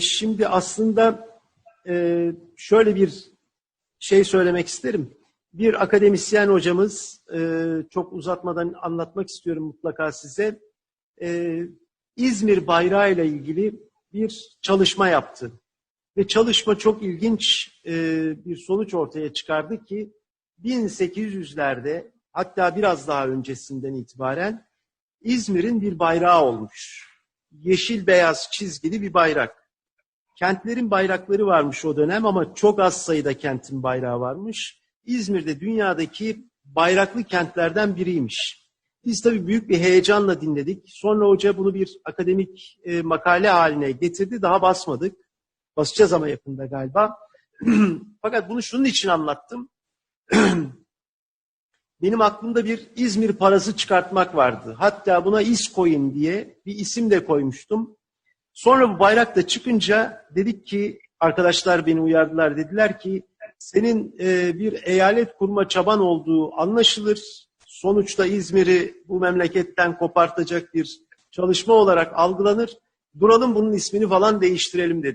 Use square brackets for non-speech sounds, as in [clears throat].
Şimdi aslında e, şöyle bir şey söylemek isterim. Bir akademisyen hocamız, e, çok uzatmadan anlatmak istiyorum mutlaka size. E, İzmir bayrağı ile ilgili bir çalışma yaptı. Ve çalışma çok ilginç e, bir sonuç ortaya çıkardı ki 1800'lerde hatta biraz daha öncesinden itibaren İzmir'in bir bayrağı olmuş. Yeşil beyaz çizgili bir bayrak. Kentlerin bayrakları varmış o dönem ama çok az sayıda kentin bayrağı varmış. İzmir'de dünyadaki bayraklı kentlerden biriymiş. Biz tabii büyük bir heyecanla dinledik. Sonra hoca bunu bir akademik e, makale haline getirdi. Daha basmadık. Basacağız ama yakında galiba. [clears throat] Fakat bunu şunun için anlattım. [clears throat] Benim aklımda bir İzmir parası çıkartmak vardı. Hatta buna İskoin diye bir isim de koymuştum. Sonra bu bayrak da çıkınca dedik ki arkadaşlar beni uyardılar dediler ki senin e, bir eyalet kurma çaban olduğu anlaşılır. Sonuçta İzmir'i bu memleketten kopartacak bir çalışma olarak algılanır. Duralım bunun ismini falan değiştirelim dedi.